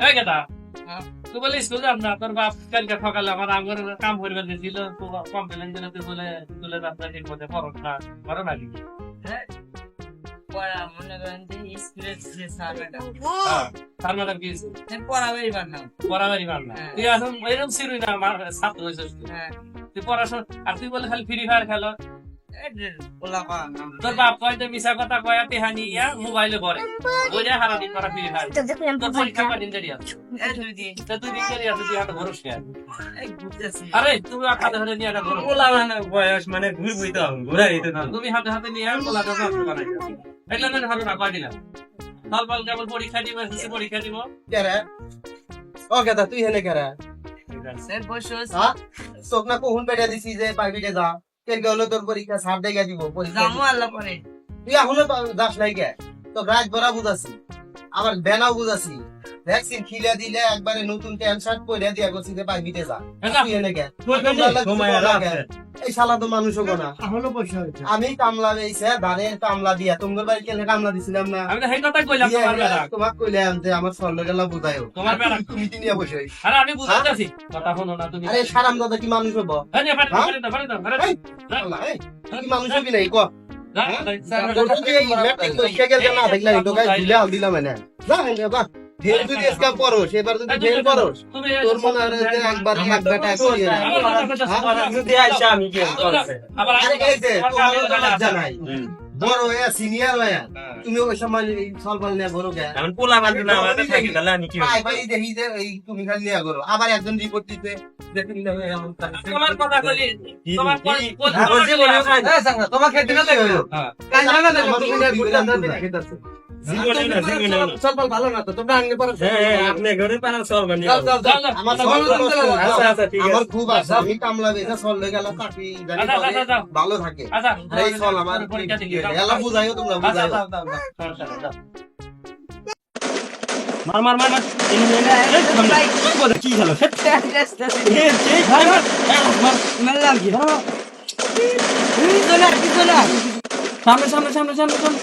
এই গেদা হ্যাঁ। তুই বলে স্কুল যাব না তোর বাপ কালকে সকালে আমার আঙ্গুর কাম করবে দিয়েছিল তো কমপ্লেন দিলে তুই বলে স্কুলে যাস না ঠিক মতো পড়ো না করো না নাকি পড়া মনে করেন যে স্কুলের যে স্যার ম্যাডাম তার ম্যাডাম কি হয়েছে? পারলাম পড়াবাড়ি পার হ্যাঁ। তুই এখন এরকম সিরুই না আমার ছাত্র হয়েছিস তুই। হ্যাঁ পড়াশোনা আর তুই বলে খালি ফ্রি ফায়ার খেলো তোর বাপ কয় যে মিশা কথা কয় তেহানি ইয়া মোবাইলে বুঝে হারা দিন তোরা ফ্রি ফায়ার তোর পরীক্ষা কদিন দেরি আছে তা তুই দিন দেরি আছে তুই হাতে ভরস কে? আরে তুমি হাতে হাতে নিয়ে একটা ভরো পোলা মানে বয়স মানে তো ঘুরা দিতে না। তুমি হাতে হাতে নিয়ে নষ্ট করে এটা না না কয় দিলাম কেবল পরীক্ষা দিব এসএসসি পরীক্ষা দিব। কেরে ও গেদা তুই হেনে কেরে স্যার বসে হ্যাঁ? না কখন পেটে দিছি যে পাইবিটে যা। কেরকে হলো তোর পরীক্ষা সার দেখা দিব পরীক্ষা জামু আল্লাহ পরে। তুই এখনও দাস যাস নাই কে? তো রাত বড়া বুঝাছি আবার বেনাও বুঝাছি ভ্যাকসিন খিলে দিলে একবারে নতুন শার্ট পরে দিয়া করছি যে। পাইবিটে যা। তুই এনে কে সময় আছে এই শালা তো মানুষ হব না এখনও পয়সা হয়েছে আমি কামলা বেইছে ধানের কামলা দিয়া তোমার বাড়ি কেন কামলা দিছিলাম না আমি তো সেই কথাই কইলাম তোমার বেড়া তোমাক কইলাম যে আমার স্বর্ণ গেলা বুঝাইও তোমার বেড়া তুমি নিয়ে বসে আরে আমি বুঝাইতেছি কথা শোনো না তুমি আরে সারাম দাদা কি মানুষ হব নে, পারি হ্যাঁ? পারি দাও, পারি দাও, পারি। এই, শালা, এই, তুই কি মানুষ হবি নাই ক যা, হ্যাঁ? যা, তোর যদি এই ম্যাট্রিক পরীক্ষা গেলে না দেখলে এই টোকায় ঝুলে আল দিলাম এনে যা এনে বা ফেল যদি আজকে পড়োস এবার যদি ফেল পড়োস তোর মনে হয় যে একবার এক বেটা করিয়ে না। কথা হ্যাঁ? তোমার- যদি আইসা আমি কি করছে আবার আরে এই যে, তোমার তোমারও কানে তো কানে লজ্জা নাই। বড় হয়ে সিনিয়র হয়ে হ্যাঁ। তুমি ওই সময় এই সলবল নিয়ে ঘোরো কে এখন পোলা বান্ধব না আমাদের থাকি তাহলে আমি কি ভাই ভাই দেখি যে এই তুমি খালি নিয়ে ঘোরো আবার একজন রিপোর্ট দিতে যে তুমি না এমন তোমার কথা তোমার হ্যাঁ, বলছি, বলে খাই। তোমাকে দিলে তো হ্যাঁ। কাল না না তুমি বুঝলাম না না জীবনে না, জীবনে না। সলবল ভালো না তো তোমরা আগে পড়ো হ্যাঁ, হ্যাঁ, আপনি ঘরে পাড়ার সব বানিয়ে যাও যাও যাও। আমার হয়ে আচ্ছা আচ্ছা ঠিক আমার খুব আশা আমি কামলা বেচা চললে গেল চাকরি জানি আচ্ছা, আচ্ছা, আচ্ছা। ভালো থাকে আচ্ছা, এই চল আমার এলা বুঝাইও তোমরা আচ্ছা, বুঝাইও। মার মার মার মার। কি বলে, কি খেলো এ, এই ভাই মার এই, মার মেলাম কি ধরো পিছনে পিছনে সামনে সামনে সামনে সামনে সামনে।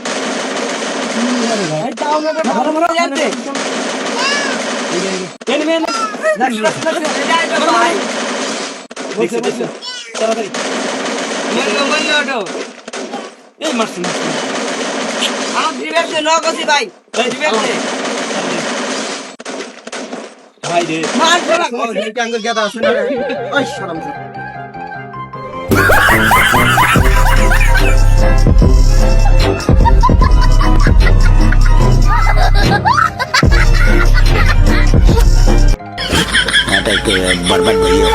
ভাই বসে বসে তাড়াতাড়ি মল্ল মল্ল ওঠো বারবার বলিও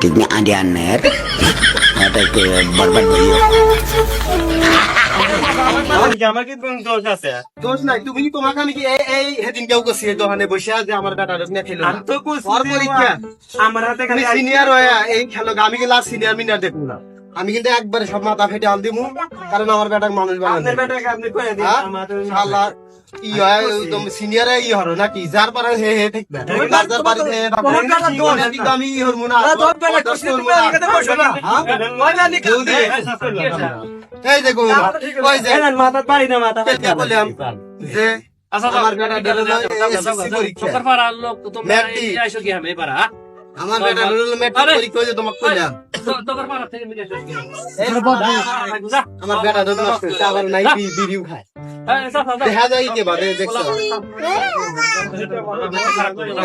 Tiknya ada aner, ada ke barbar beliau. আমার কি দোষ আছে? দোষ নাই তুমি কি তোমাকে আমি কি এই হেদিন কেউ কছি দোকানে বসে যে আমার বেটা লোক না খেলো আমি তো কইছি পরীক্ষা আমার হাতে খালি সিনিয়র হয়ে এই খেলো আমি কি লাস্ট সিনিয়র মিনিয়র দেখব না। আমি কিন্তু একবারে সব মাথা ফেটে আল দিমু কারণ আমার বেটাকে মানুষ বানাই আপনার বেটাকে আপনি কয়ে দিন হ্যাঁ? আমার সিনিয়র ই হরো নাকি? যার পারে হে হে যার যার আমি ই হরমু না তোর বেটা কইছি তুমি আমার কাছে বসো না? কেউ দিয়ে। এই দেখো ওই যে মাথা পারি না মাথা বললাম যে আচ্ছা, আমার বেটা যাও। পরীক্ষা। লোক তো তোমরা আইসো কি আমি পারা আমার বেটা রুল মেট্রিক। পরীক্ষা হয়েছে তোমাকে কইলাম। তোর পাড়া থেকে মিলে আমার বেটা রুল নষ্ট আবার নাই বি- বিড়িও খায়। দেখা যায় কি বাদে দেখছ?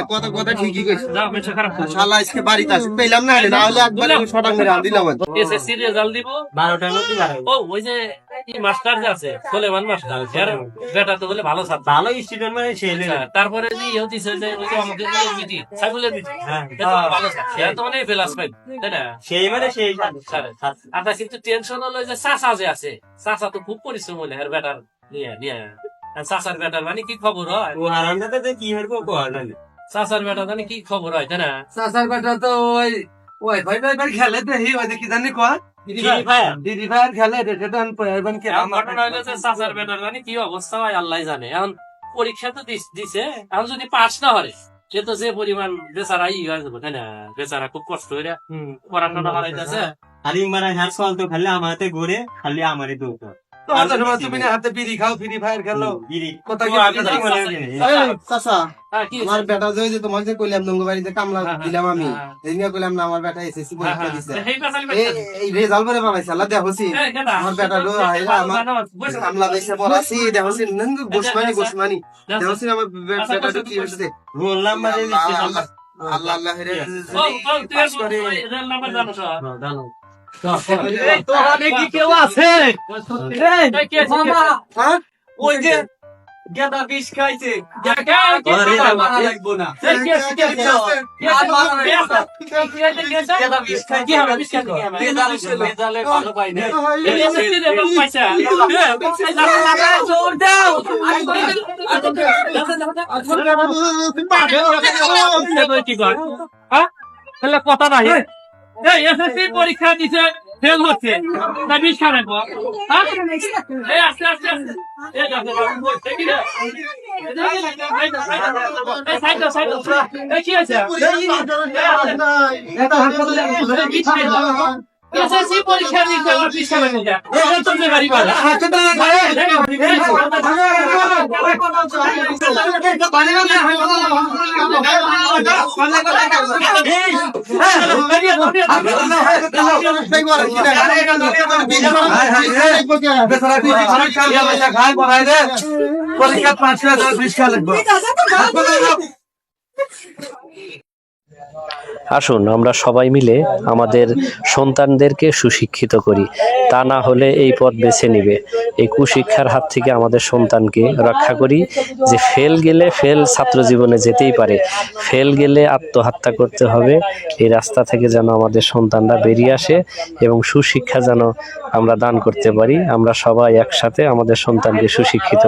কথা কথা ঠিকই কইছো। শালা আজকে বাড়িতে আসি পেলাম না না হলে একবার শটাং মেরে দিলাম আজ। রেজাল্ট দিব। বারোটার মধ্যে ও ওই যে এই মাস্টার আছে? সোলেমান মাস্টার এর বেটা তো বলে ভালো ছাত্র। ভালো স্টুডেন্ট মানে ছেলে আচ্ছা, তারপরে যে ইয়ে হতিছে যে ওই যে আমাদের যে মিটি সাইফুলের মিটি। হ্যাঁ তো ভালো ছাত্র। তো অনেক ফেলাস পাই তাই না? সেই মানে সেই স্যার, আপনার কিন্তু টেনশন হলো যে চাচা যে আছে চাচা তো খুব পরিশ্রম হলে এর বেটার নিয়ে নিয়ে। আর চাচার বেটার মানে কি খবর হয়? ও কি হইব চাচার বেটা মানে কি খবর হয় তাই না? চাচার বেটা তো ওই ওই ভাই ভাই ভাই খেলে দেখি ওই কি জানি কয়? ফ্রি ফায়ার খেলে রে সেটা আমি পাইবেন কি? ঘটনা হলো যে চাচার বেটার মানে কি অবস্থা হয় আল্লাহ জানে। এখন পরীক্ষা তো দিছে এখন যদি পাস না হরে সে তো যে পরিমাণ বেচারা ই হয়ে যাবে তাই না? বেচারা খুব কষ্ট হইরা পড়াশোনা হারাইতেছে। খালি মারা হ্যাঁ সল তো খালি আমাতে ঘুরে খালি আমারই দৌড় তুমি হাতে বিড়ি খাও ফ্রি ফায়ার খেলো। বিড়ি। কথা ও, কি আমি বিড়ি ঠিক বলে? আছে। এই, চাচা। হ্যাঁ, কি আমার বেটা যে যে তোমাকে কইলাম নঙ্গ বাড়িতে কামলা হ্যাঁ, হ্যাঁ, দিলাম আমি হ্যাঁ। এদিকে কইলাম না আমার বেটা এসএসসি হ্যাঁ, পরীক্ষা হ্যাঁ। দিছে এই রেজাল্ট করে বানাইছে আল্লাহ দেখছি আমার বেটা লো আমার কামলা দেশে পড়াছি দেখছি নঙ্গ গোসমানি আচ্ছা, গোসমানি আচ্ছা। দেখছি আমার আচ্ছা, বেটা কি। হইছে রোল নাম্বারে লিখছে আল্লাহ আল্লাহ আল্লাহ রে তুই আর রেল নাম্বার জানো তো? তোহানে কি কেউ আছে? হ্যাঁ ওই যে গেদা বিষ খাইছে? মারা লাগবো না? হ্যাঁ? কথা নাই পরীক্ষা দিছে ফেল হচ্ছে। তা বিষ খাবে হ্যাঁ? আস্তে আস্তে আস্তে। আছে? এসএসসি পরীক্ষা পরীক্ষা পাঁচ বিষ খাওয়া লাগবে। আসুন, আমরা সবাই মিলে আমাদের সন্তানদেরকে সুশিক্ষিত করি। তা না হলে এই পথ বেছে নিবে। এই কুশিক্ষার হাত থেকে আমাদের সন্তানকে রক্ষা করি যে ফেল গেলে ফেল ছাত্র জীবনে যেতেই পারে। ফেল গেলে আত্মহত্যা করতে হবে। এই রাস্তা থেকে যেন আমাদের সন্তানরা বেরিয়ে আসে এবং সুশিক্ষা যেন আমরা দান করতে পারি। আমরা সবাই একসাথে আমাদের সন্তানকে সুশিক্ষিত